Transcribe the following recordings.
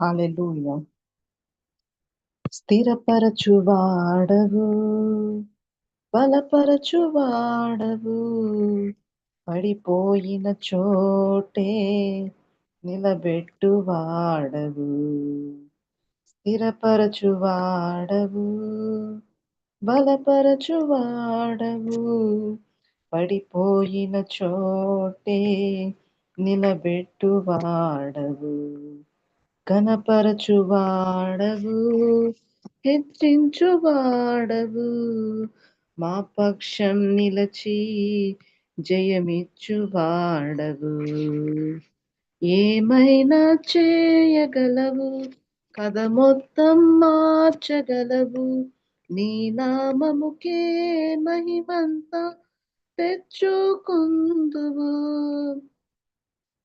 Hallelujah స్థిరపరచువాడవు బలపరచువాడవు పడిపోయిన చోటే నిలబెట్టువాడవు. స్థిరపరచువాడవు బలపరచువాడవు పడిపోయిన చోటే నిలబెట్టువాడవు. కనపరచువాడవు హెచ్చించువాడవు మా పక్షం నిలచి జయమిచ్చువాడవు. ఏమైనా చేయగలవు? కథ మొత్తం మార్చగలవు. నీ నామముకే మహిమంతా తెచ్చుకుందువు.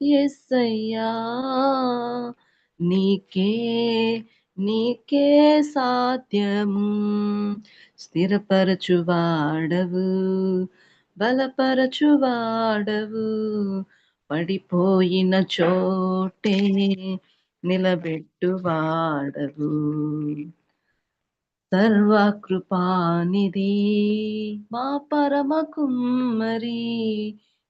ఎస్సయ్యా నీకే నీకే సాధ్యము. స్థిరపరచువాడవు బలపరచువాడవు పడిపోయిన చోటే నిలబెట్టువాడవు సర్వకృపానిది మా పరమకుమ్మరి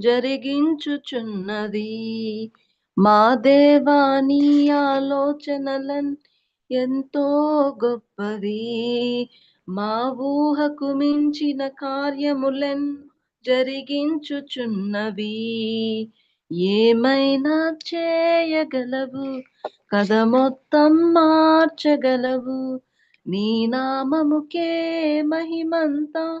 జరిగించుచున్నది. మా దేవాని ఎంతో గొప్పవి మా ఊహకు మించిన కార్యములెన్ జరిగించుచున్నవి. ఏమైనా చేయగలవు? కథ మొత్తం మార్చగలవు. నీ నామముకే మహిమంతా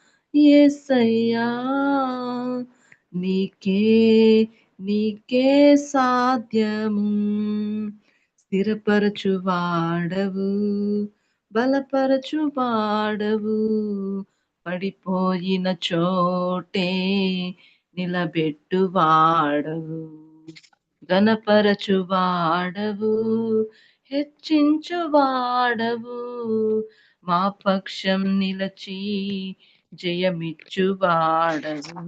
ఏసయ్యా నీకే నీకే సాధ్యము. స్థిరపరచువాడవు బలపరచువాడవు. పడిపోయిన చోటే నిలబెట్టువాడవు. గణపరచువాడవు హెచ్చించువాడవు. మా పక్షం నిలచి జయమిచ్చువాడవు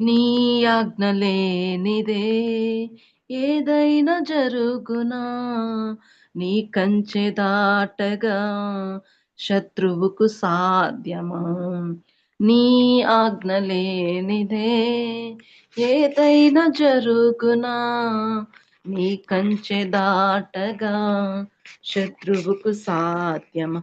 నీ ఆజ్ఞ లేనిదే ఏదైనా జరుగునా? నీ కంచె దాటగా శత్రువుకు సాధ్యమా? నీ ఆజ్ఞ లేనిదే ఏదైనా జరుగునా? నీ కంచె దాటగా శత్రువుకు సాధ్యమా?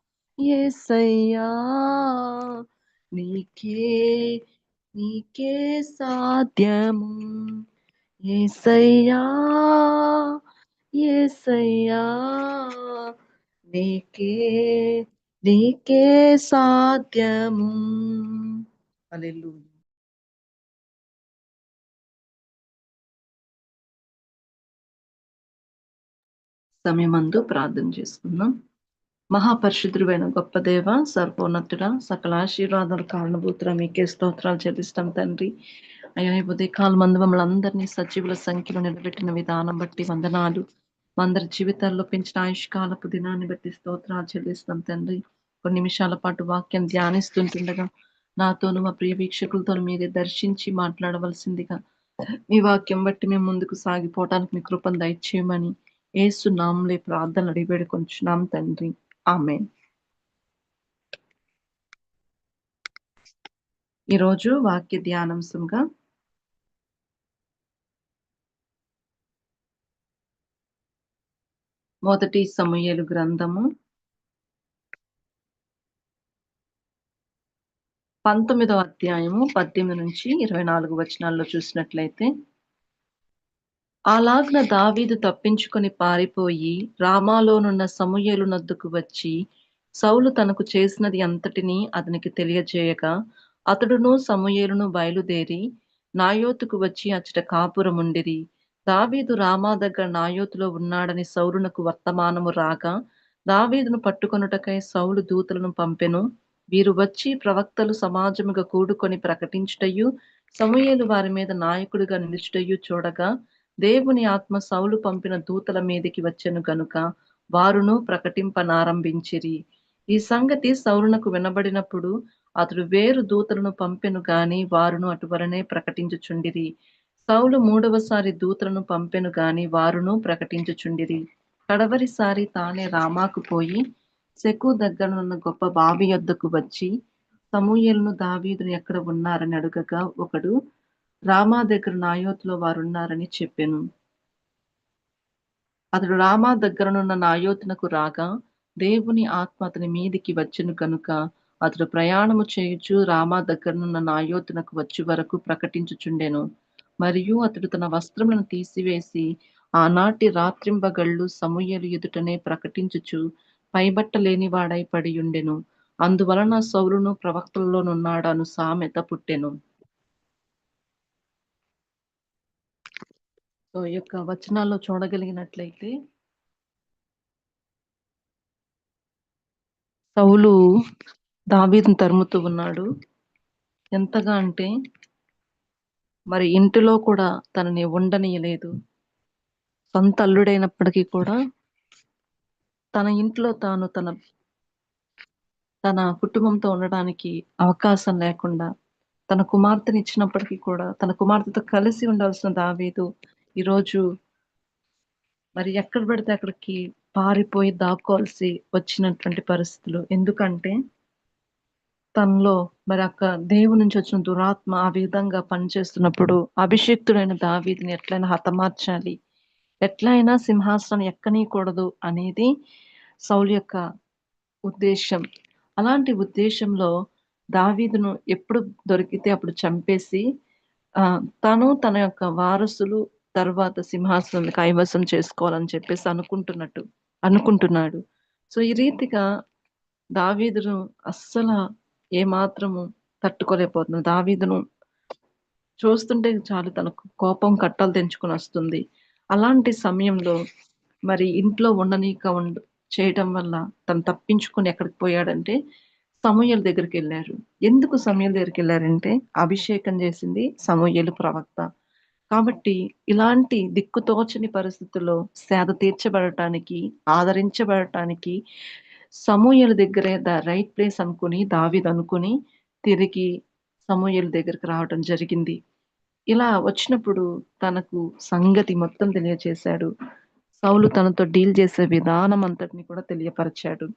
ఏసయ్యా నీకే నీకే సాధ్యము. ఏసయ్యా ఏసయ్యా నీకే నీకే సాధ్యము. హల్లెలూయా. సమయమందు ప్రార్థన చేసుకుందాం. మహాపరిశుద్ధుడైన గొప్ప దేవ సర్వోన్నతుడ సకల ఆశీర్వాదాలు కారణభూతుల మీకే స్తోత్రాలు చెల్లిస్తాం తండ్రి. అయ్యా ఉదయ ఉదయకాల మంది మమ్మల్ని అందరినీ సజీవుల సంఖ్యలో నిలబెట్టిన విధానం బట్టి వందనాలు. మా అందరి జీవితాల్లో పెంచిన ఆయుష్కాలపు దినాన్ని బట్టి స్తోత్రాలు చెల్లిస్తాం తండ్రి. కొన్ని నిమిషాల పాటు వాక్యం ధ్యానిస్తుంటుండగా నాతోను మా ప్రియ వీక్షకులతో మీరే దర్శించి మాట్లాడవలసిందిగా మీ వాక్యం బట్టి మేము ముందుకు సాగిపోవటానికి మీ కృపను దయచేయమని ఏసు నామంలే ప్రార్థనలు అడిగి కొంచున్నాం తండ్రి. ఆమెన్. ఈరోజు వాక్య ధ్యానాంశంగా మొదటి సమయలు గ్రంథము పంతొమ్మిదవ అధ్యాయము పద్దెనిమిది నుంచి ఇరవై నాలుగు వచనాల్లో చూసినట్లయితే అలాగ్న దావీదు తప్పించుకొని పారిపోయి రామాలోనున్న సమూయేలు నద్దుకు వచ్చి సౌలు తనకు చేసినది అంతటినీ అతనికి తెలియజేయగా అతడును సమూయేలును బయలుదేరి నాయోతుకు వచ్చి అచ్చట కాపురముండిరి దావీదు రామా దగ్గర నాయోతులో ఉన్నాడని సౌలునకు వర్తమానము రాగా దావీదును పట్టుకొనుటకై సౌలు దూతలను పంపెను. వీరు వచ్చి ప్రవక్తలు సమాజముగా కూడుకొని ప్రకటించుటయు సమూయేలు వారి మీద నాయకుడిగా నిలుచుటయు చూడగా దేవుని ఆత్మ సౌలు పంపిన దూతల మీదికి వచ్చెను గనుక వారును ప్రకటింపనారంభించిరి. ఈ సంగతి సౌరునకు వినబడినప్పుడు అతడు వేరు దూతలను పంపెను గాని వారును అటువలనే ప్రకటించుచుండిరి. సౌలు మూడవసారి దూతలను పంపెను గాని వారును ప్రకటించుచుండిరి. కడవరిసారి తానే రామాకు పోయి సెకు దగ్గరనున్న గొప్ప బావి యొద్దకు వచ్చి సమూయలను దావీదును ఎక్కడ ఉన్నారని అడుగగా ఒకడు రామా దగ్గర నాయోతులో వారున్నారని చెప్పెను. అతడు రామా దగ్గరనున్న నాయోతునకు రాగా దేవుని ఆత్మ అతని మీదికి వచ్చెను కనుక అతడు ప్రయాణము చేయుచు రామా దగ్గరనున్న నాయోతునకు వచ్చి వరకు ప్రకటించుచుండెను. మరియు అతడు తన వస్త్రములను తీసివేసి ఆనాటి రాత్రింబగళ్ళు సమూయలు ఎదుటనే ప్రకటించుచు పైబట్ట లేనివాడై పడి ఉండెను అందువలన సౌలును ప్రవక్తల్లోనున్నాడను సామెత పుట్టెను. సో ఈ యొక్క వచనాల్లో చూడగలిగినట్లయితే సౌలు దావీదును తరుముతూ ఉన్నాడు. ఎంతగా అంటే మరి ఇంటిలో కూడా తనని ఉండనీయలేదు. సొంత అల్లుడైనప్పటికీ కూడా తన ఇంట్లో తాను తన తన కుటుంబంతో ఉండడానికి అవకాశం లేకుండా తన కుమార్తెని ఇచ్చినప్పటికీ కూడా తన కుమార్తెతో కలిసి ఉండాల్సిన దావీదు ఈరోజు మరి ఎక్కడ పడితే అక్కడికి పారిపోయి దాక్కోవాల్సి వచ్చినటువంటి పరిస్థితులు. ఎందుకంటే తనలో మరి అక్క దేవుని నుంచి వచ్చిన దురాత్మ ఆ విధంగా పనిచేస్తున్నప్పుడు అభిషిక్తుడైన దావీదిని ఎట్లయినా హతమార్చాలి ఎట్లయినా సింహాసనం ఎక్కనీయకూడదు అనేది సౌలు యొక్క ఉద్దేశం. అలాంటి ఉద్దేశంలో దావీదును ఎప్పుడు దొరికితే అప్పుడు చంపేసి ఆ తను తన యొక్క వారసులు తర్వాత సింహాసనం కైవసం చేసుకోవాలని చెప్పేసి అనుకుంటున్నట్టు అనుకుంటున్నాడు. సో ఈ రీతిగా దావీదును అస్సలు ఏమాత్రము తట్టుకోలేకపోతున్నాడు. దావీదును చూస్తుంటే చాలు తనకు కోపం కట్టలు తెంచుకొని వస్తుంది. అలాంటి సమయంలో మరి ఇంట్లో ఉండనీక ఉండ చేయటం వల్ల తను తప్పించుకొని ఎక్కడికి పోయాడంటే సమూహల దగ్గరికి వెళ్ళారు. ఎందుకు సమూహల దగ్గరికి వెళ్ళారంటే అభిషేకం చేసింది సమూహలు ప్రవక్త. కాబట్టి ఇలాంటి దిక్కుతోచని పరిస్థితుల్లో సేద తీర్చబడటానికి ఆదరించబడటానికి సమూహల దగ్గరే ద రైట్ ప్లేస్ అనుకుని దావిద్ అనుకుని తిరిగి సమూహల దగ్గరికి రావడం జరిగింది. ఇలా వచ్చినప్పుడు తనకు సంగతి మొత్తం తెలియచేశాడు. సౌలు తనతో డీల్ చేసే విధానం అంతటిని కూడా తెలియపరిచాడు.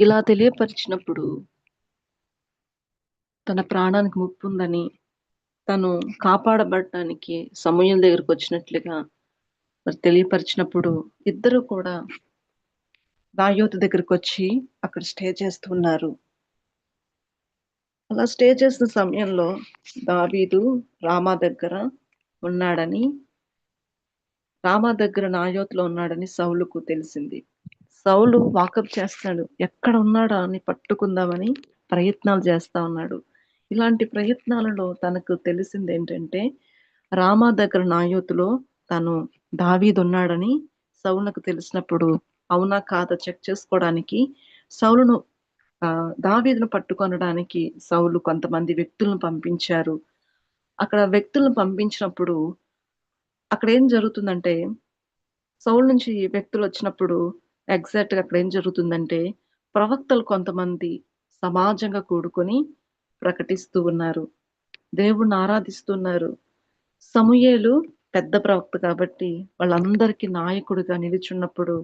ఇలా తెలియపరిచినప్పుడు తన ప్రాణానికి ముప్పు ఉందని తను కాపాడబడటానికి సమయం దగ్గరకు వచ్చినట్లుగా మరి తెలియపరిచినప్పుడు ఇద్దరు కూడా దాయోతు దగ్గరకు వచ్చి అక్కడ స్టే చేస్తున్నారు అలా స్టే చేసిన సమయంలో దావీదు రామా దగ్గర ఉన్నాడని రామా దగ్గర నాయోతులో ఉన్నాడని సౌలుకు తెలిసింది. సౌలు వాకప్ చేస్తాడు ఎక్కడ ఉన్నాడా అని పట్టుకుందామని ప్రయత్నాలు చేస్తా ఉన్నాడు. ఇలాంటి ప్రయత్నాలలో తనకు తెలిసింది ఏంటంటే రామా దగ్గర నాయోతులో తను దావీదు ఉన్నాడని తెలిసినప్పుడు అవునా కాదా చెక్ చేసుకోవడానికి సౌలును దావీదును పట్టుకొనడానికి సౌలు కొంతమంది వ్యక్తులను పంపించారు. అక్కడ వ్యక్తులను పంపించినప్పుడు అక్కడ ఏం జరుగుతుందంటే సౌల్ నుంచి వ్యక్తులు వచ్చినప్పుడు ఎగ్జాక్ట్గా అక్కడ ఏం జరుగుతుందంటే ప్రవక్తలు కొంతమంది సమాజంగా కూడుకొని ప్రకటిస్తూ ఉన్నారు. దేవుణ్ణి ఆరాధిస్తున్నారు. సమూయేలు పెద్ద ప్రవక్త కాబట్టి వాళ్ళందరికీ నాయకుడిగా నిలుచున్నప్పుడు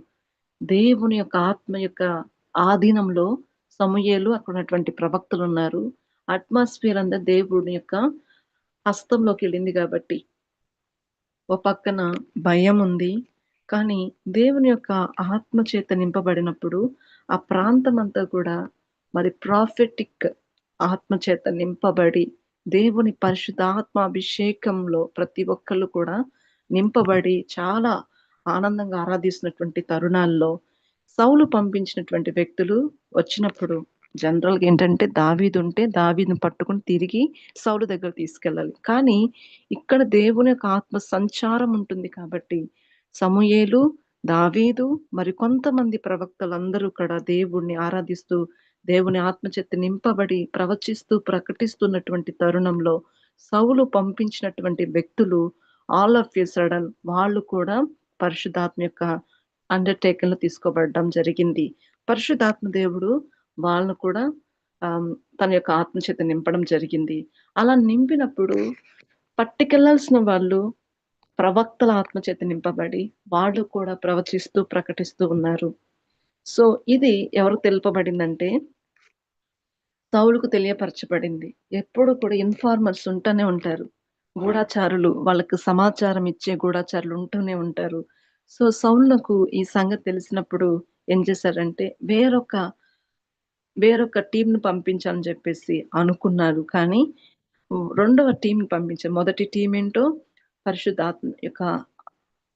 దేవుని యొక్క ఆత్మ యొక్క ఆధీనంలో సమూయేలు అక్కడ ఉన్నటువంటి ప్రవక్తలు ఉన్నారు. అట్మాస్ఫియర్ అంతా దేవుని యొక్క హస్తంలోకి వెళ్ళింది కాబట్టి. ఓ పక్కన భయం ఉంది. కానీ దేవుని యొక్క ఆత్మ చేత నింపబడినప్పుడు ఆ ప్రాంతం అంతా కూడా మరి ప్రాఫిటిక్ ఆత్మ చేత నింపబడి దేవుని పరిశుద్ధాత్మ అభిషేకంలో ప్రతి ఒక్కళ్ళు కూడా నింపబడి చాలా ఆనందంగా ఆరాధిస్తున్నటువంటి తరుణాల్లో సౌలు పంపించినటువంటి వ్యక్తులు వచ్చినప్పుడు జనరల్గా ఏంటంటే దావీదు ఉంటే దావీదుని పట్టుకుని తిరిగి సౌలు దగ్గర తీసుకెళ్ళాలి. కానీ ఇక్కడ దేవుని యొక్క ఆత్మ సంచారం ఉంటుంది కాబట్టి సమూయేలు దావీదు మరి కొంతమంది ప్రవక్తలందరూ కూడా దేవుణ్ణి ఆరాధిస్తూ దేవుని ఆత్మచేత నింపబడి ప్రవచిస్తూ ప్రకటిస్తున్నటువంటి తరుణంలో సౌలు పంపించినటువంటి వ్యక్తులు ఆల్ ఆఫ్ యూ సడన్ వాళ్ళు కూడా పరిశుద్ధాత్మ యొక్క అండర్టేకన్ తీసుకోబడడం జరిగింది. పరిశుద్ధాత్మ దేవుడు వాళ్ళను కూడా తన యొక్క ఆత్మచేత నింపడం జరిగింది. అలా నింపినప్పుడు పట్టుకెళ్ళాల్సిన వాళ్ళు ప్రవక్తల ఆత్మచేత నింపబడి వాళ్ళు కూడా ప్రవచిస్తూ ప్రకటిస్తూ ఉన్నారు. సో ఇది ఎవరు తెలుపబడిందంటే సౌలుకు తెలియపరచబడింది. ఎప్పుడు కూడా ఇన్ఫార్మర్స్ ఉంటూనే ఉంటారు. గూఢాచారులు వాళ్ళకు సమాచారం ఇచ్చే గూఢాచారులు ఉంటూనే ఉంటారు. సో సౌలుకు ఈ సంగతి తెలిసినప్పుడు ఏం చేశారంటే వేరొక వేరొక టీంను పంపించాలని చెప్పేసి అనుకున్నారు. కానీ రెండవ టీంని పంపించారు. మొదటి టీం ఏంటో పరిశుద్ధాత్మ యొక్క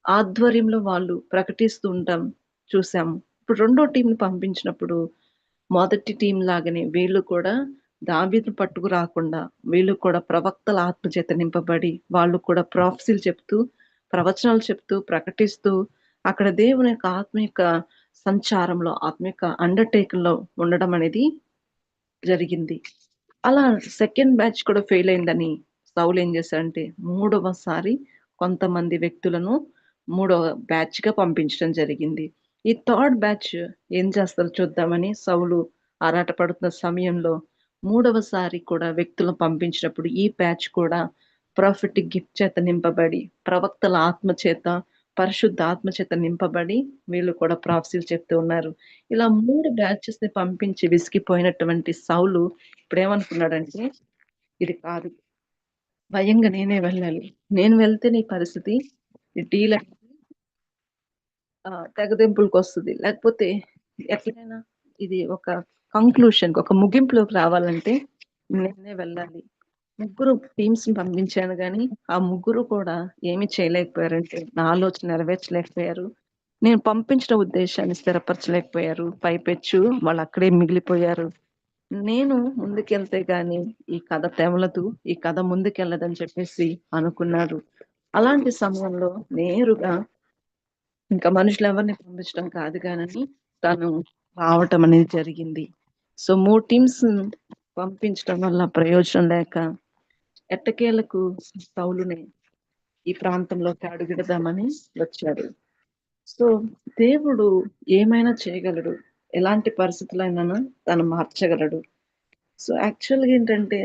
ఆధ్వర్యంలో వాళ్ళు ప్రకటిస్తూ ఉంటాం చూసాము. ఇప్పుడు రెండో టీంని పంపించినప్పుడు మొదటి టీం లాగానే వీళ్ళు కూడా దావీదును పట్టుకు రాకుండా వీళ్ళు కూడా ప్రవక్తల ఆత్మచేత నింపబడి వాళ్ళు కూడా ప్రాఫ్సీలు చెప్తూ ప్రవచనాలు చెప్తూ ప్రకటిస్తూ అక్కడ దేవుని యొక్క ఆత్మ సంచారంలో ఆత్మ అండర్టేకింగ్లో ఉండడం అనేది జరిగింది. అలా సెకండ్ బ్యాచ్ కూడా ఫెయిల్ అయిందని సౌలు ఏం చేశారంటే మూడవసారి కొంతమంది వ్యక్తులను మూడవ బ్యాచ్గా పంపించడం జరిగింది. ఈ థర్డ్ బ్యాచ్ ఏం చేస్తారో చూద్దామని సౌలు ఆరాటపడుతున్న సమయంలో మూడవసారి కూడా వ్యక్తులను పంపించినప్పుడు ఈ బ్యాచ్ కూడా ప్రాఫిటిక్ గిఫ్ట్ చేత నింపబడి ప్రవక్తల ఆత్మ చేత పరిశుద్ధ ఆత్మ చేత నింపబడి వీళ్ళు కూడా ప్రాఫ్సీలు చెప్తూ ఉన్నారు. ఇలా మూడు బ్యాచెస్ని పంపించి విసిగిపోయినటువంటి సౌలు ఇప్పుడు ఏమనుకున్నాడంటే ఇది కాదు. భయంగా నేనే వెళ్ళాలి. నేను వెళ్తే నీ పరిస్థితి డీల్ తెగదింపులకు వస్తుంది లేకపోతే ఎట్లయినా ఇది ఒక కంక్లూషన్ ఒక ముగింపులోకి రావాలంటే నేనే వెళ్ళాలి. ముగ్గురు టీమ్స్ని పంపించాను కానీ ఆ ముగ్గురు కూడా ఏమి చేయలేకపోయారంటే నా ఆలోచన నెరవేర్చలేకపోయారు. నేను పంపించిన ఉద్దేశాన్ని స్థిరపరచలేకపోయారు. పైపెచ్చు వాళ్ళు అక్కడే మిగిలిపోయారు. నేను ముందుకెళ్తే గాని ఈ కథ తెమలదు ఈ కథ ముందుకెళ్ళదని చెప్పేసి అనుకున్నాడు అలాంటి సమయంలో నేరుగా ఇంకా మనుషులు ఎవరిని పంపించడం కాదు కానీ తను రావటం అనేది జరిగింది. సో మూడు టీమ్స్ పంపించడం వల్ల ప్రయోజనం లేక ఎట్టకేలకు సౌలునే ఈ ప్రాంతంలోకి అడుగుడదామని వచ్చాడు సో దేవుడు ఏమైనా చేయగలడు? ఎలాంటి పరిస్థితులైనా తను మార్చగలడు? సో యాక్చువల్గా ఏంటంటే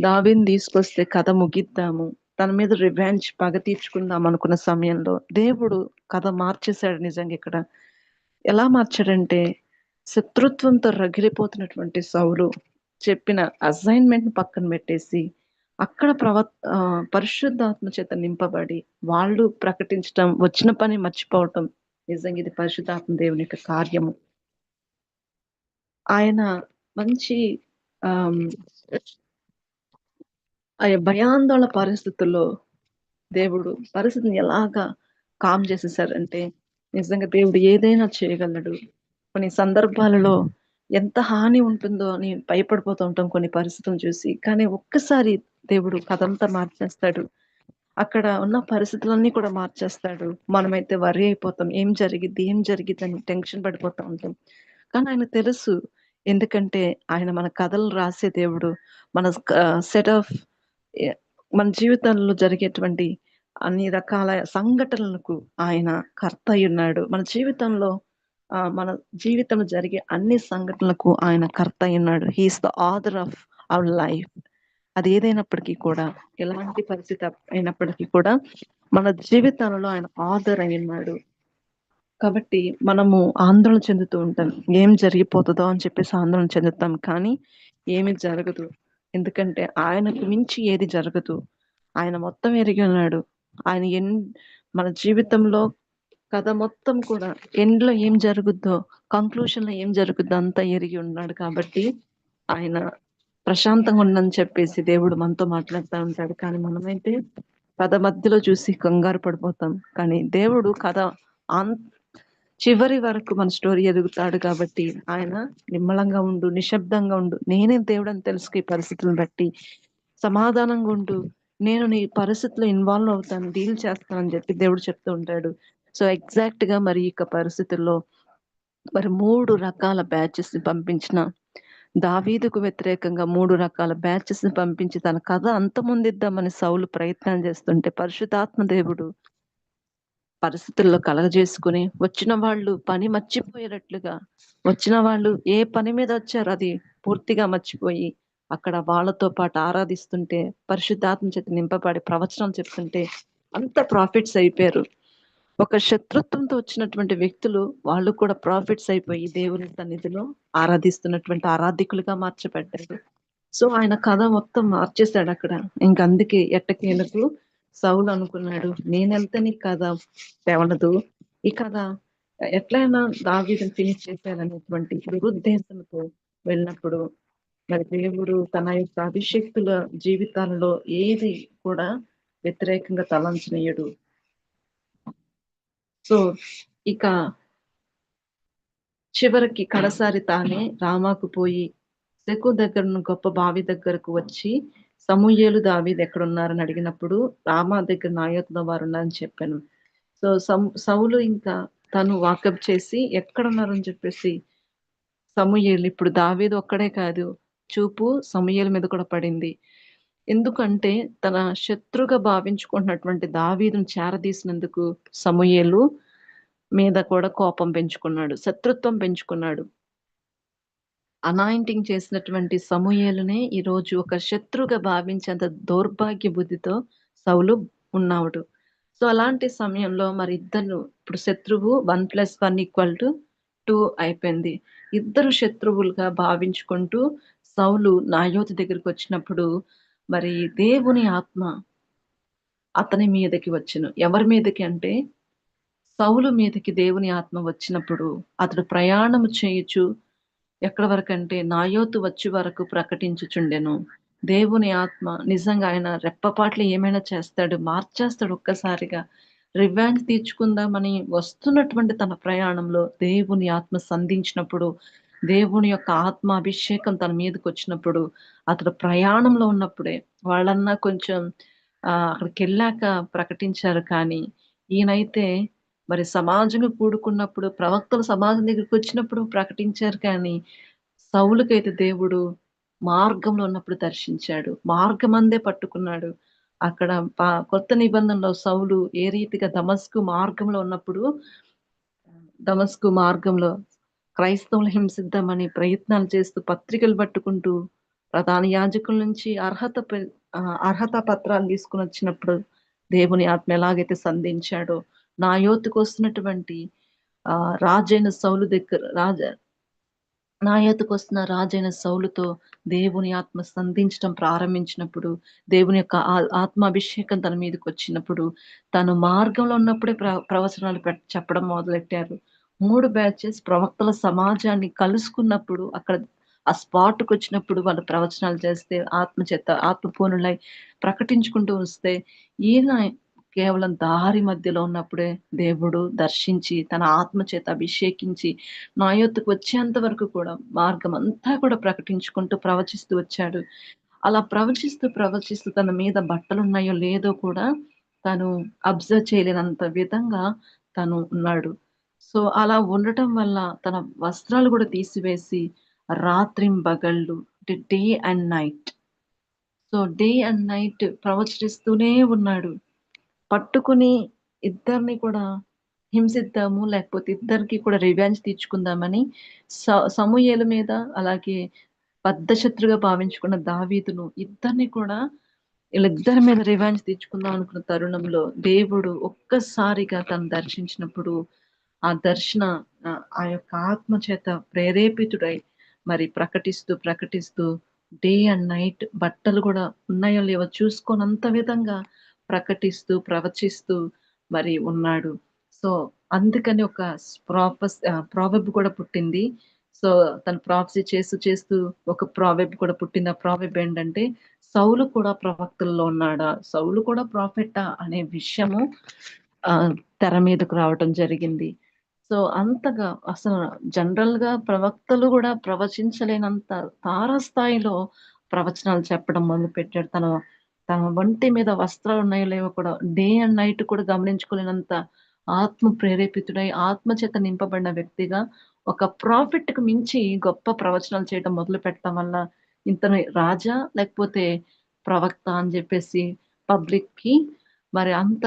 దావిని తీసుకొస్తే కథ ముగిద్దాము. తన మీద రివెంజ్ పగ తీర్చుకుందాం అనుకున్న సమయంలో దేవుడు కథ మార్చేశాడు నిజంగా ఇక్కడ. ఎలా మార్చాడంటే శత్రుత్వంతో రగిలిపోతున్నటువంటి సౌలు చెప్పిన అసైన్మెంట్ పక్కన పెట్టేసి అక్కడ ప్రవ పరిశుద్ధాత్మ చేత నింపబడి వాళ్ళు ప్రకటించడం వచ్చిన పని మర్చిపోవటం నిజంగా ఇది పరిశుద్ధాత్మ దేవుని యొక్క కార్యము. ఆయన మంచి ఆ భయాందోళన పరిస్థితుల్లో దేవుడు పరిస్థితిని ఎలాగా కామ్ చేసేసారంటే నిజంగా దేవుడు ఏదైనా చేయగలడు. కొన్ని సందర్భాలలో ఎంత హాని ఉంటుందో అని భయపడిపోతూ ఉంటాం కొన్ని పరిస్థితులను చూసి. కానీ ఒక్కసారి దేవుడు కథంతా మార్చేస్తాడు. అక్కడ ఉన్న పరిస్థితులన్నీ కూడా మార్చేస్తాడు. మనమైతే వరి అయిపోతాం. ఏం జరిగిద్ది? ఏం జరిగిద్ది? అని టెన్షన్ పడిపోతూ ఉంటాం. కానీ ఆయన తెలుసు. ఎందుకంటే ఆయన మన కథలు రాసే దేవుడు. మన సెట్ ఆఫ్ మన జీవితంలో జరిగేటువంటి అన్ని రకాల సంఘటనలకు ఆయన కర్త అయి ఉన్నాడు మన జీవితంలో ఆ, మన జీవితంలో జరిగే అన్ని సంఘటనలకు ఆయన కర్త అయి ఉన్నాడు he is the author of our life అది ఏదైనప్పటికీ కూడా ఎలాంటి పరిస్థితి అయినప్పటికీ కూడా మన జీవితంలో ఆయన ఆధర్ అయి ఉన్నాడు. కాబట్టి మనము ఆందోళన చెందుతూ ఉంటాం. ఏం జరిగిపోతుందో అని చెప్పేసి ఆందోళన చెందుతాం. కానీ ఏమి జరగదు. ఎందుకంటే ఆయనకు మించి ఏది జరగదు. ఆయన మొత్తం ఎరిగి ఉన్నాడు. ఆయన ఎన్ మన జీవితంలో కథ మొత్తం కూడా ఎండ్లో ఏం జరుగుద్దో కంక్లూషన్లో ఏం జరుగుద్దో అంతా ఎరిగి ఉన్నాడు కాబట్టి ఆయన ప్రశాంతంగా ఉండని చెప్పేసి దేవుడు మనతో మాట్లాడుతూ ఉంటాడు. కానీ మనమైతే కథ మధ్యలో చూసి కంగారు పడిపోతాం. కానీ దేవుడు కథ ఆన్ చివరి వరకు మన స్టోరీ ఎదుగుతాడు కాబట్టి ఆయన నిమ్మలంగా ఉండు నిశ్శబ్దంగా ఉండు. నేనే దేవుడు అని తెలుసుకు ఈ పరిస్థితులను బట్టి? సమాధానంగా ఉండు. నేను నీ పరిస్థితిలో ఇన్వాల్వ్ అవుతాను డీల్ చేస్తానని చెప్పి దేవుడు చెప్తూ ఉంటాడు. సో ఎగ్జాక్ట్గా మరి ఇక పరిస్థితుల్లో మరి మూడు రకాల బ్యాచెస్ని పంపించిన దావీదుకు వ్యతిరేకంగా మూడు రకాల బ్యాచెస్ని పంపించి తన కథ అంతమొందిద్దామని సౌలు ప్రయత్నం చేస్తుంటే పరిశుద్ధాత్మ దేవుడు పరిస్థితుల్లో కలగజేసుకుని వచ్చిన వాళ్ళు పని మర్చిపోయేటట్లుగా వచ్చిన వాళ్ళు ఏ పని మీద వచ్చారో అది పూర్తిగా మర్చిపోయి అక్కడ వాళ్ళతో పాటు ఆరాధిస్తుంటే పరిశుద్ధాత్మ చేత నింపబడి ప్రవచనం చెప్తుంటే అంత ప్రాఫిట్స్ అయిపోయారు. ఒక శత్రుత్వంతో వచ్చినటువంటి వ్యక్తులు వాళ్ళు కూడా ప్రాఫిట్స్ అయిపోయి దేవుని సన్నిధిలో ఆరాధిస్తున్నటువంటి ఆరాధికులుగా మార్చబడ్డారు. సో ఆయన కథ మొత్తం మార్చేశాడు అక్కడ. ఇంకందుకే ఎట్టకేలకు సౌలు అనుకున్నాడు. నేనెళ్తే నీ కథ తేవనదు ఈ కథ ఎట్లయినా దావీదుని ఫినిష్ చేశారనేటువంటి దురుద్దేశంతో వెళ్ళినప్పుడు మరి దేవుడు తన యొక్క అభిషక్తుల జీవితాలలో ఏది కూడా వ్యతిరేకంగా తలంచనీయడు. సో ఇక చివరికి కడసారి తానే రామాకు పోయి శకు దగ్గర గొప్ప బావి దగ్గరకు వచ్చి సమూయేలు దావీద్ ఎక్కడ ఉన్నారని అడిగినప్పుడు రామా దగ్గర నాయోతుల వారు ఉన్నారని చెప్పాను. సో సం సౌలు ఇంకా తను వాకప్ చేసి ఎక్కడ ఉన్నారని చెప్పేసి సమూయేలు ఇప్పుడు దావీదు ఒక్కడే కాదు చూపు సమూయేలు మీద కూడా పడింది. ఎందుకంటే తన శత్రుగా భావించుకుంటున్నటువంటి దావీదును చేరదీసినందుకు సమూయేలు మీద కూడా కోపం పెంచుకున్నాడు శత్రుత్వం పెంచుకున్నాడు. అనాయింటింగ్ చేసినటువంటి సమూయేలునే ఈ రోజు ఒక శత్రుగా భావించేంత దౌర్భాగ్య బుద్ధితో సౌలు ఉన్నాడు సో అలాంటి సమయంలో మరి ఇద్దరు ఇప్పుడు శత్రువు one plus one equal to two అయిపోయింది. ఇద్దరు శత్రువులుగా భావించుకుంటూ సౌలు నాయోతి దగ్గరికి వచ్చినప్పుడు మరి దేవుని ఆత్మ అతని మీదకి వచ్చును. ఎవరి మీదకి అంటే సౌలు మీదకి దేవుని ఆత్మ వచ్చినప్పుడు అతడు ప్రయాణం చేయొచ్చు ఎక్కడి వరకు అంటే నాయోతు వచ్చి వరకు ప్రకటించుచుండెను. దేవుని ఆత్మ నిజంగా ఆయన రెప్పపాట్లు ఏమైనా చేస్తాడు మార్చేస్తాడు ఒక్కసారిగా. రివ్యాంక్ తీర్చుకుందామని వస్తున్నటువంటి తన ప్రయాణంలో దేవుని ఆత్మ సంధించినప్పుడు దేవుని యొక్క ఆత్మ అభిషేకం తన మీదకి వచ్చినప్పుడు అతడు ప్రయాణంలో ఉన్నప్పుడే వాళ్ళన్నా కొంచెం ఆ అక్కడికి వెళ్ళాక ప్రకటించారు కానీ ఈయనైతే మరి సమాజంగా కూడుకున్నప్పుడు ప్రవక్తలు సమాజం దగ్గరికి వచ్చినప్పుడు ప్రకటించారు కానీ సౌలుకైతే దేవుడు మార్గంలో ఉన్నప్పుడు దర్శించాడు. మార్గమందే పట్టుకున్నాడు. అక్కడ కొత్త నిబంధనలో సౌలు ఏ రీతిగా దమస్కు మార్గంలో ఉన్నప్పుడు దమస్కు మార్గంలో క్రైస్తవులు హింసిద్దామని ప్రయత్నాలు చేస్తూ పత్రికలు పట్టుకుంటూ ప్రధాన యాజకుల నుంచి అర్హత అర్హత పత్రాలు తీసుకొనొచ్చినప్పుడు దేవుని ఆత్మ ఎలాగైతే సంధించాడో, నా యోతికి వస్తున్నటువంటి ఆ రాజైన సౌలు దగ్గర రాజ నా యోతకు వస్తున్న రాజైన సౌలుతో దేవుని ఆత్మ సంధించడం ప్రారంభించినప్పుడు, దేవుని యొక్క ఆ ఆత్మాభిషేకం తన మీదకి వచ్చినప్పుడు తను మార్గంలో ఉన్నప్పుడే ప్ర ప్రవచనాలు చెప్పడం మొదలెట్టారు. మూడు బ్యాచెస్ ప్రవక్తల సమాజాన్ని కలుసుకున్నప్పుడు అక్కడ ఆ స్పాట్‌కొచ్చినప్పుడు వాళ్ళు ప్రవచనాలు చేస్తే ఆత్మ చేత ఆత్మపూర్ణులై ప్రకటించుకుంటూ వస్తే, ఈయన కేవలం దారి మధ్యలో ఉన్నప్పుడే దేవుడు దర్శించి, తన ఆత్మ చేత అభిషేకించి, నాయోతుకు వచ్చేంత వరకు కూడా మార్గం అంతా కూడా ప్రకటించుకుంటూ, ప్రవచిస్తూ వచ్చాడు. అలా ప్రవచిస్తూ, ప్రవచిస్తూ తన మీద బట్టలు ఉన్నాయో లేదో కూడా తను అబ్జర్వ్ చేయలేనంత విధంగా తను ఉన్నాడు. సో, అలా ఉండటం వల్ల తన వస్త్రాలు కూడా తీసివేసి రాత్రింబగళ్ళు బగళ్ళు day and night. So, day and night ప్రవచిస్తూనే ఉన్నాడు. పట్టుకొని ఇద్దరిని కూడా హింసిద్దాము, లేకపోతే ఇద్దరికి కూడా రివెంజ్ తీర్చుకుందామని స సమూయేలు మీద, అలాగే బద్ధశత్రుగా భావించుకున్న దావీదును ఇద్దరిని కూడా ఈళ్ళిద్దరి మీద రివెంజ్ తీర్చుకుందాం అనుకున్న తరుణంలో దేవుడు ఒక్కసారిగా తను దర్శించినప్పుడు, ఆ దర్శన ఆ యొక్క ఆత్మ చేత ప్రేరేపితుడై మరి ప్రకటిస్తూ, ప్రకటిస్తూ డే అండ్ నైట్ బట్టలు కూడా ఉన్నాయో లేవో చూసుకోనంత విధంగా ప్రకటిస్తూ, ప్రవచిస్తూ మరి ఉన్నాడు. సో, అందుకని ఒక ప్రాపస్ ప్రావెబ్ కూడా పుట్టింది. సో, తను ప్రాఫెసీ చేస్తూ, చేస్తూ ఒక ప్రావెబ్ కూడా పుట్టింది. ఆ ప్రావెబ్ ఏంటంటే, సౌలు కూడా ప్రవక్తల్లో ఉన్నాడా? సౌలు కూడా ప్రాఫెట్టా? అనే విషయము తెర మీదకు రావటం జరిగింది. సో, అంతగా అసలు జనరల్‌గా ప్రవక్తలు కూడా ప్రవచించలేనంత తారస్థాయిలో ప్రవచనాలు చెప్పడం మొదలు పెట్టాడు తన తన వంటి మీద వస్త్రాలు ఉన్నాయో లేవో కూడా డే అండ్ నైట్ కూడా గమనించుకోలేనంత ఆత్మ ప్రేరేపితుడై, ఆత్మ చేత నింపబడిన వ్యక్తిగా ఒక ప్రాఫిట్కు మించి గొప్ప ప్రవచనాలు చేయడం మొదలుపెట్టడం వల్ల, ఇంతను రాజా? లేకపోతే ప్రవక్త? అని చెప్పేసి పబ్లిక్‌కి మరి అంత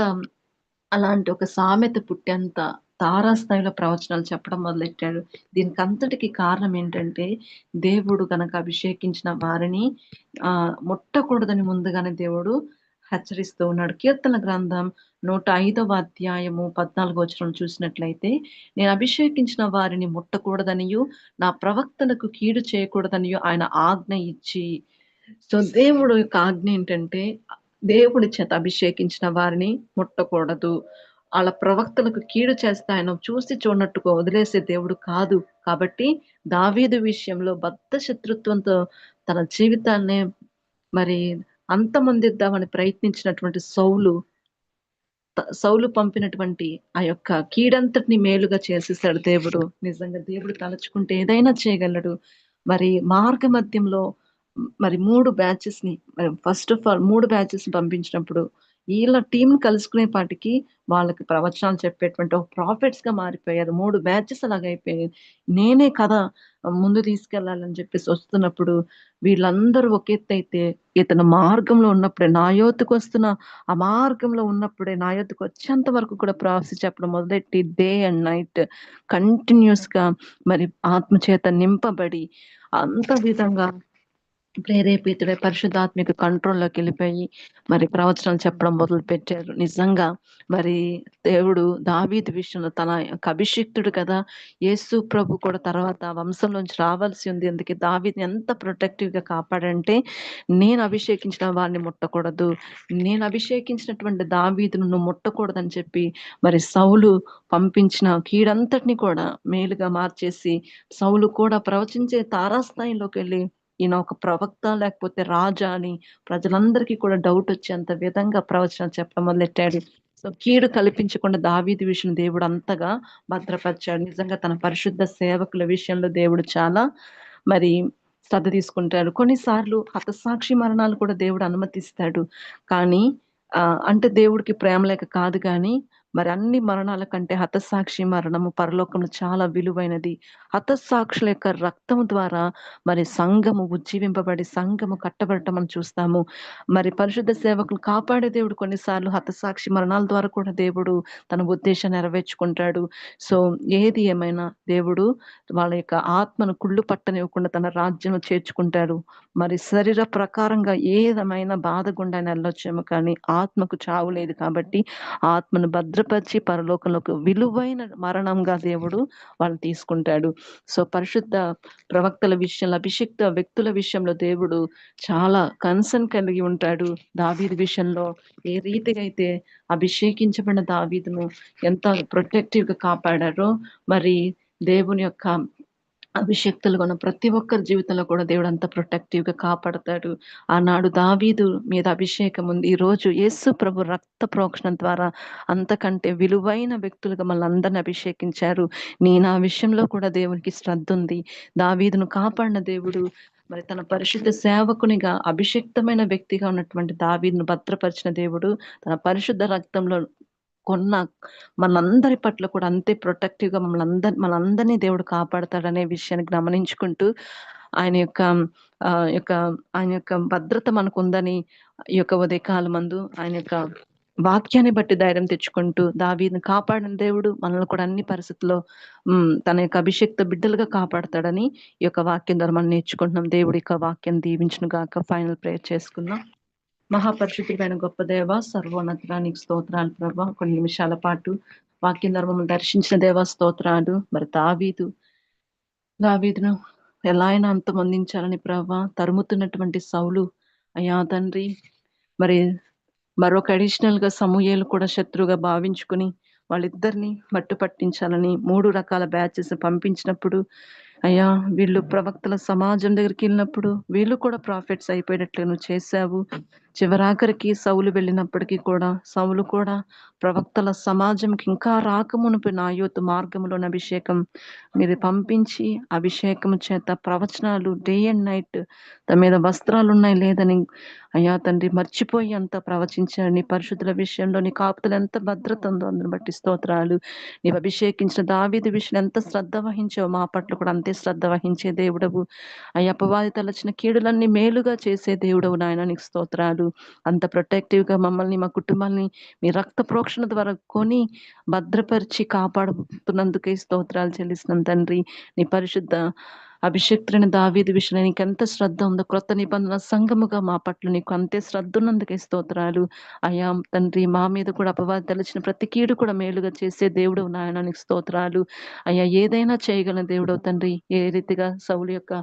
అలాంటి ఒక సామెత పుట్టేంత తారాస్థాయిలో ప్రవచనాలు చెప్పడం మొదలెట్టాడు. దీనికంతటికి కారణం ఏంటంటే, దేవుడు గనక అభిషేకించిన వారిని ఆ ముట్టకూడదని ముందుగానే దేవుడు హెచ్చరిస్తూ ఉన్నాడు. కీర్తన గ్రంథం 105వ అధ్యాయము 14 వచనం చూసినట్లయితే, నేను అభిషేకించిన వారిని ముట్టకూడదనియు, నా ప్రవక్తలకు కీడు చేయకూడదనియు ఆయన ఆజ్ఞ ఇచ్చి సో, దేవుడు యొక్క ఆజ్ఞ ఏంటంటే, దేవుడి చేత అభిషేకించిన వారిని ముట్టకూడదు. వాళ్ళ ప్రవక్తలకు కీడు చేస్తే ఆయన చూసి చూడనట్టుగా వదిలేసే దేవుడు కాదు. కాబట్టి దావీదు విషయంలో బద్ధ శత్రుత్వంతో తన జీవితాన్నే మరి అంతమొందిద్దామని ప్రయత్నించినటువంటి సౌలు సౌలు పంపినటువంటి ఆ యొక్క కీడంతటిని మేలుగా చేసేసాడు దేవుడు. నిజంగా దేవుడు తలుచుకుంటే ఏదైనా చేయగలడు. మరి మార్గమధ్యంలో మరి మూడు బ్యాచెస్ని మరి ఫస్ట్ ఆఫ్ ఆల్ మూడు బ్యాచెస్ పంపించినప్పుడు, వీళ్ళ టీమ్ కలుసుకునేపాటికి వాళ్ళకి ప్రవచనాలు చెప్పేటువంటి ఒక ప్రాఫెట్స్‌గా మారిపోయారు. మూడు బ్యాచెస్ అలాగైపోయాయి. నేనే కథ ముందు తీసుకెళ్ళాలని చెప్పేసి వస్తున్నప్పుడు, వీళ్ళందరూ ఒక ఎత్తైతే, ఇతను మార్గంలో ఉన్నప్పుడే నాయోతుకొస్తున్న ఆ మార్గంలో ఉన్నప్పుడే నాయోతుకొచ్చేంత వరకు కూడా ప్రాసెస్ చెప్పడం మొదలెట్టి డే అండ్ నైట్ కంటిన్యూస్గా మరి ఆత్మ చేత నింపబడి, అంత విధంగా ప్రేరేపితుడై పరిశుద్ధాత్మిక కంట్రోల్‌లోకెళ్ళిపోయి, మరి ప్రవచనాలు చెప్పడం మొదలుపెట్టారు. నిజంగా మరి దేవుడు దావీదు విషయంలో తన యొక్క అభిషిక్తుడు కదా! యేసు ప్రభు కూడా తర్వాత వంశంలోంచి రావాల్సి ఉంది. అందుకే దావీదుని ఎంత ప్రొటెక్టివ్‌గా కాపాడంటే, నేను అభిషేకించిన వారిని ముట్టకూడదు. నేను అభిషేకించినటువంటి దావీదును నువ్వు ముట్టకూడదని చెప్పి, మరి సౌలు పంపించిన కీడంతటిని కూడా మేలుగా మార్చేసి, సౌలు కూడా ప్రవచించే తారాస్థాయిలోకి వెళ్ళి ఈయన ఒక ప్రవక్త లేకపోతే రాజా అని ప్రజలందరికీ కూడా డౌట్ వచ్చేంత విధంగా ప్రవచనాలు చెప్పడం మొదలెట్టాడు. సో, కీడు కల్పించకుండా దావీది విషయం దేవుడు అంతగా భద్రపరిచాడు. నిజంగా తన పరిశుద్ధ సేవకుల విషయంలో దేవుడు చాలా మరి శ్రద్ధ తీసుకుంటాడు. కొన్నిసార్లు హతసాక్షి మరణాలు కూడా దేవుడు అనుమతిస్తాడు. కానీ అంటే దేవుడికి ప్రేమ లేక కాదు కానీ మరి అన్ని మరణాల కంటే హతసాక్షి మరణము పరలోకము చాలా విలువైనది. హతసాక్షుల యొక్క రక్తము ద్వారా మరి సంఘము ఉజ్జీవింపబడి సంఘము కట్టబడటం మనం చూస్తాము. మరి పరిశుద్ధ సేవకులు కాపాడే దేవుడు కొన్నిసార్లు హతసాక్షి మరణాల ద్వారా కూడా దేవుడు తన ఉద్దేశం నెరవేర్చుకుంటాడు. సో ఏది ఏమైనా దేవుడు వాళ్ళ యొక్క ఆత్మను కుళ్ళు పట్టనివ్వకుండా తన రాజ్యంలో చేర్చుకుంటాడు. మరి శరీర ప్రకారంగా ఏదమైనా బాధ గుండా వెళ్ళొచ్చేమో కానీ ఆత్మకు చావు లేదు కాబట్టి ఆత్మను భద్ర భద్రపరిచి పరలోకంలోకి విలువైన మరణంగా దేవుడు వాళ్ళు తీసుకుంటాడు. సో పరిశుద్ధ ప్రవక్తల విషయంలో అభిషిక్త వ్యక్తుల విషయంలో దేవుడు చాలా కన్సర్న్ కలిగి ఉంటాడు దావీదు విషయంలో. ఏ రీతిగా అయితే అభిషేకించబడిన దావీదును ఎంత ప్రొటెక్టివ్గా కాపాడారో మరి దేవుని యొక్క అభిషక్తులు ఉన్న ప్రతి ఒక్కరి జీవితంలో కూడా దేవుడు అంత ప్రొటెక్టివ్గా కాపాడతాడు. ఆనాడు దావీదు మీద అభిషేకం ఉంది. ఈ రోజు యేసు ప్రభు రక్త ప్రోక్షణ ద్వారా అంతకంటే విలువైన వ్యక్తులుగా మళ్ళీ అందరిని అభిషేకించారు. నేను ఆ విషయంలో కూడా దేవునికి శ్రద్ధ ఉంది. దావీదును కాపాడిన దేవుడు మరి తన పరిశుద్ధ సేవకునిగా అభిషిక్తమైన వ్యక్తిగా ఉన్నటువంటి దావీదును భద్రపరిచిన దేవుడు తన పరిశుద్ధ రక్తంలో కొన్న మనందరి పట్ల కూడా అంతే ప్రొటెక్టివ్గా మమ్మల్ని అందరి మనందరినీ దేవుడు కాపాడతాడనే విషయాన్ని గమనించుకుంటూ ఆయన యొక్క ఆ యొక్క ఆయన యొక్క భద్రత మనకు ఉందని ఈ యొక్క ఉదయకాల మందు ఆయన యొక్క వాక్యాన్ని బట్టి ధైర్యం తెచ్చుకుంటూ దావీని కాపాడిన దేవుడు మనల్ని కూడా అన్ని పరిస్థితుల్లో తన యొక్క అభిషేక్త బిడ్డలుగా కాపాడతాడని ఈ యొక్క వాక్యం ద్వారా మనం నేర్చుకుంటున్నాం. దేవుడి యొక్క వాక్యం దీవించును గాక. ఫైనల్ ప్రేయర్ చేసుకుందాం. మహాపరిశుద్ధుడైన గొప్ప దేవ సర్వోన్నతానికి స్తోత్రాలు ప్రభా. కొన్ని నిమిషాల పాటు వాక్యం ధర్మము దర్శించిన దేవ స్తోత్రాలు. మరి దావీదు దావీదును ఎలా అయినా అంతం అందించాలని ప్రభా. తరుముతున్నటువంటి సౌలు అయ్యా తండ్రి మరి మరొక అడిషనల్గా సమూహలు కూడా శత్రువుగా భావించుకుని వాళ్ళిద్దరిని మట్టు పట్టించాలని మూడు రకాల బ్యాచెస్ పంపించినప్పుడు అయ్యా వీళ్ళు ప్రవక్తల సమాజం దగ్గరికి వెళ్ళినప్పుడు వీళ్ళు కూడా ప్రాఫిట్స్ అయిపోయేటట్లు నువ్వు చేశావు. చివరాఖరికి సౌలు వెళ్ళినప్పటికీ కూడా సౌలు కూడా ప్రవక్తల సమాజంకి ఇంకా రాకమునుపు నా యూత్ మార్గంలోని అభిషేకం మీరు పంపించి అభిషేకం చేత ప్రవచనాలు డే అండ్ నైట్ తన మీద వస్త్రాలు ఉన్నాయి లేదని అయ్యా తండ్రి మర్చిపోయి అంత ప్రవచించాడు నీ పరిశుద్ధుల విషయంలో నీ కాపుతలు ఎంత భద్రత ఉందో అందుని బట్టి స్తోత్రాలు. నీవు అభిషేకించిన దావీది విషయం ఎంత శ్రద్ధ వహించావు మా పట్ల కూడా అంతే శ్రద్ధ వహించే దేవుడవు. అయ్యా అపవాది తలచిన కీడులన్నీ మేలుగా చేసే దేవుడవు నాయన నీకు స్తోత్రాలు. అంత ప్రొటెక్టివ్గా మమ్మల్ని మా కుటుంబాన్ని మీ రక్త ప్రోక్షణ ద్వారా కొని భద్రపరిచి కాపాడుతున్నందుకే స్తోత్రాలు చెల్లిస్తున్నాం తండ్రి. నీ పరిశుద్ధ అభిషక్తుని దావీది విషయంలో నీకు ఎంత శ్రద్ధ ఉందో క్రొత్త నిబంధన సంఘముగా మా పట్ల నీకు అంతే శ్రద్ధ ఉన్నందుకే స్తోత్రాలు. అయా తండ్రి మా మీద కూడా అపవాది తలచిన ప్రతి కీడు కూడా మేలుగా చేసే దేవుడు నాయన నీకు స్తోత్రాలు. అయ్యా ఏదైనా చేయగలన దేవుడు తండ్రి. ఏ రీతిగా సౌలు యొక్క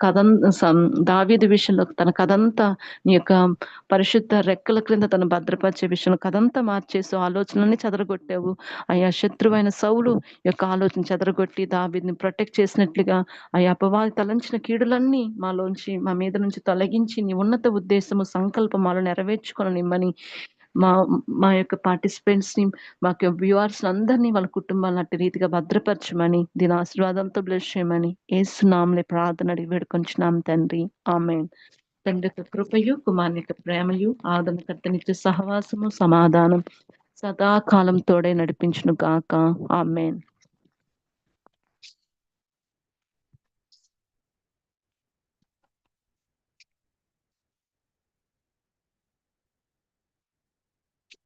కథం దావీది విషయంలో తన కథంతా నీ యొక్క పరిశుద్ధ రెక్కల క్రింద తను భద్రపరిచే విషయంలో కథంతా మార్చేసి ఆలోచనల్ని చెదరగొట్టావు. అయ్యా శత్రువైన సౌలు యొక్క ఆలోచన చెదరగొట్టి దావీదిని ప్రొటెక్ట్ చేసినట్లుగా అయ్యా అపవాది తలంచిన కీడులన్నీ మాలోంచి మా మీద నుంచి తొలగించి నీ ఉన్నత ఉద్దేశము సంకల్పం మాలో నెరవేర్చుకోనిమ్మని మా మా యొక్క పార్టిసిపెంట్స్ని మా యొక్క వ్యూవర్స్ అందరినీ వాళ్ళ కుటుంబాలను అట్టి రీతిగా భద్రపరచమని దీని ఆశీర్వాదంతో బ్లెస్ చేయమని ఏసునాంలే ప్రార్థన అడిగి వేడుకొంచున్నాం తండ్రి. ఆమె తండ్రి యొక్క కృపయు కుమారుని యొక్క ప్రేమయు ఆదరణకర్త నిత్య సహవాసము సమాధానం సదాకాలం తోడే నడిపించును గాక. ఆమెన్